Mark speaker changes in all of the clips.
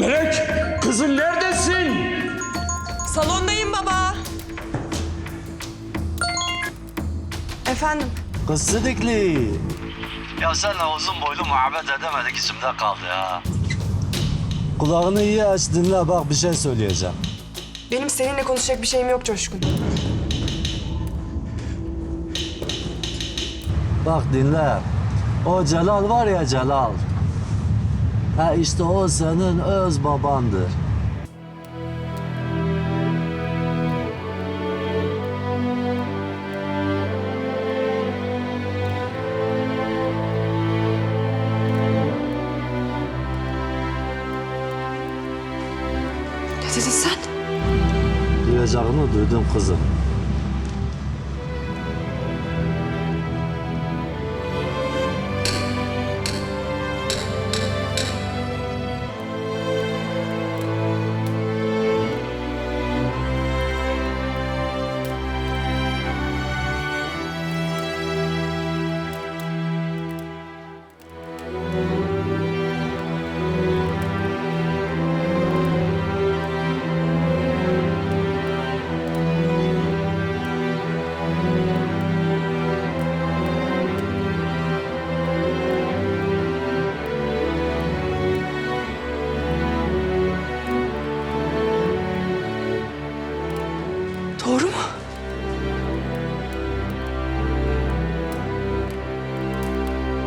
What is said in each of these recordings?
Speaker 1: Melek, kızım neredesin?
Speaker 2: Salondayım baba. Efendim?
Speaker 3: Kız Sıdıklı.
Speaker 4: Ya senle uzun boylu muhabbet edemedik içimde kaldı ya.
Speaker 3: Kulağını iyi aç dinle bak bir şey söyleyeceğim.
Speaker 2: Benim seninle konuşacak bir şeyim yok Coşkun.
Speaker 3: Bak dinle. O Celal var ya Celal. Ha işte o senin öz babandır.
Speaker 2: Ne dedin sen?
Speaker 3: Duyacağını duydum kızım.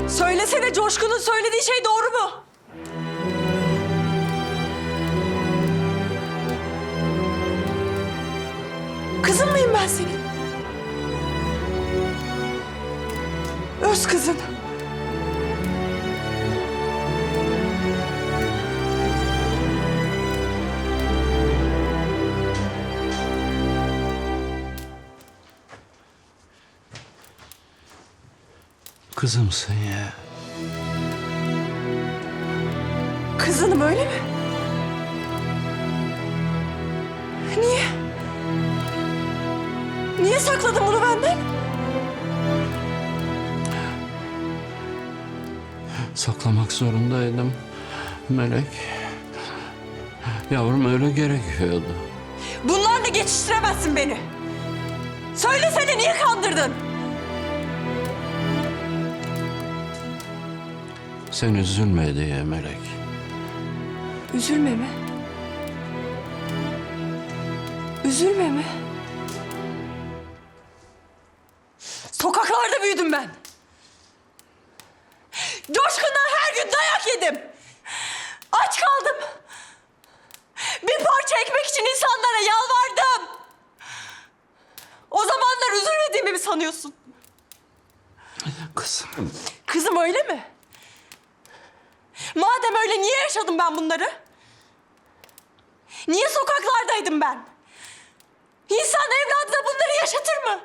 Speaker 2: Söylesene Coşkun'un söylediği şey doğru mu? Kızın mıyım ben senin? Öz kızın.
Speaker 1: Kızımsın ya.
Speaker 2: Kızınım öyle mi? Niye? Niye sakladın bunu benden?
Speaker 1: Saklamak zorundaydım. Melek. Yavrum öyle gerekiyordu.
Speaker 2: Bunlarla geçiştiremezsin beni. Söylesene niye kandırdın?
Speaker 1: Sen üzülme diye Melek.
Speaker 2: Üzülme mi? Üzülme mi? Sokaklarda büyüdüm ben. Coşkun'dan her gün dayak yedim. Aç kaldım. Bir parça ekmek için insanlara yalvardım. O zamanlar üzülmediğimi mi sanıyorsun?
Speaker 1: Kızım.
Speaker 2: Kızım öyle mi? Madem öyle niye yaşadım ben bunları? Niye sokaklardaydım ben? İnsan evladına bunları yaşatır mı?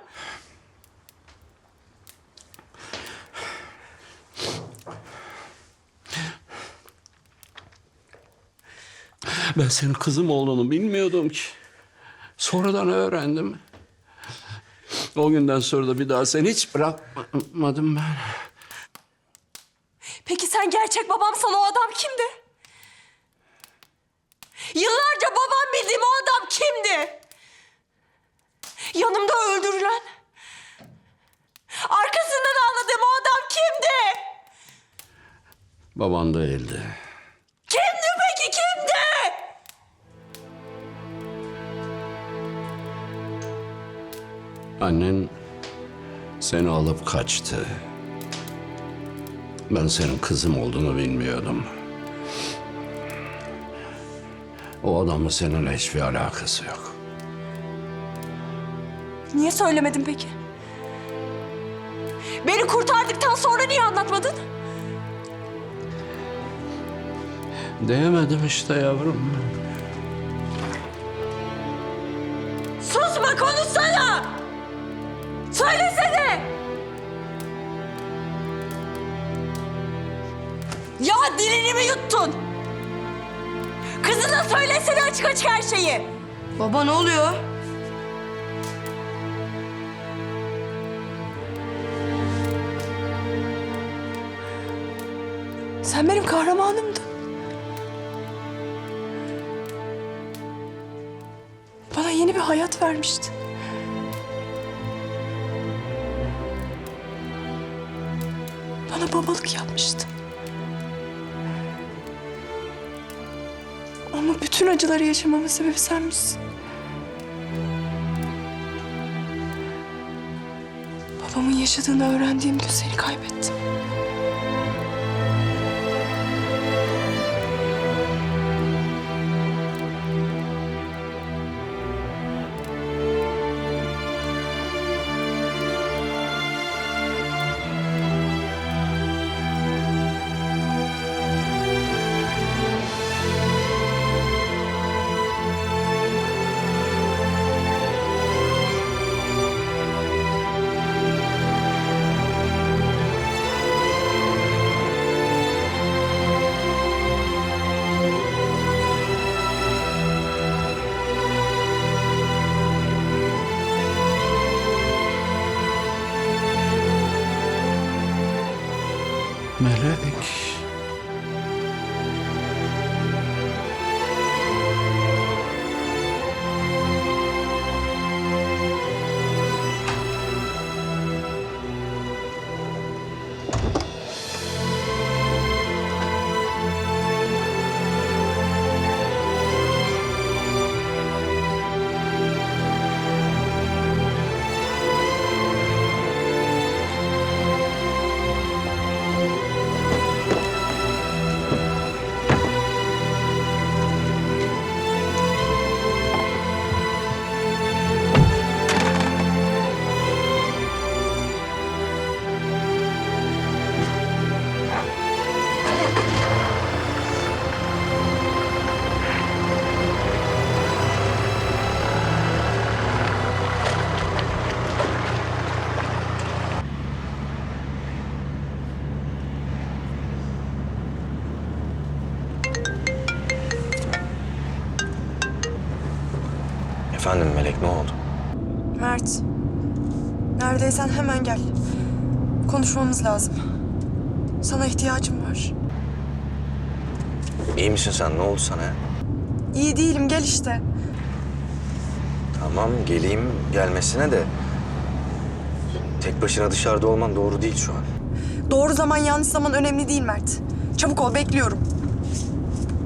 Speaker 1: Ben senin kızım olduğunu bilmiyordum ki. Sonradan öğrendim. O günden sonra da bir daha seni hiç bırakmadım ben.
Speaker 2: Sen gerçek babamsan o adam kimdi? Yıllarca babam bildiğim o adam kimdi? Yanımda öldürülen, arkasından ağladığım o adam kimdi?
Speaker 1: Baban değildi.
Speaker 2: Kimdi peki kimdi?
Speaker 1: Annen seni alıp kaçtı. Ben senin kızım olduğunu bilmiyordum. O adamla seninle hiçbir alakası yok.
Speaker 2: Niye söylemedin peki? Beni kurtardıktan sonra niye anlatmadın?
Speaker 1: Diyemedim işte yavrum.
Speaker 2: Susma konuşsana! Söylesene! Ya dilini mi yuttun? Kızına söylesene açık açık her şeyi.
Speaker 5: Baba ne oluyor?
Speaker 2: Sen benim kahramanımdın. Bana yeni bir hayat vermiştin. Bana babalık yapmıştın. Ama bütün acıları yaşamamın sebebi senmişsin. Babamın yaşadığını öğrendiğim gün seni kaybettim.
Speaker 1: Melek.
Speaker 5: Efendim Melek ne oldu?
Speaker 2: Mert, neredeysen hemen gel. Konuşmamız lazım. Sana ihtiyacım var.
Speaker 5: İyi misin sen? Ne oldu sana?
Speaker 2: İyi değilim, gel işte.
Speaker 5: Tamam geleyim gelmesine de... Tek başına dışarıda olman doğru değil şu an.
Speaker 2: Doğru zaman, yanlış zaman önemli değil Mert. Çabuk ol, bekliyorum.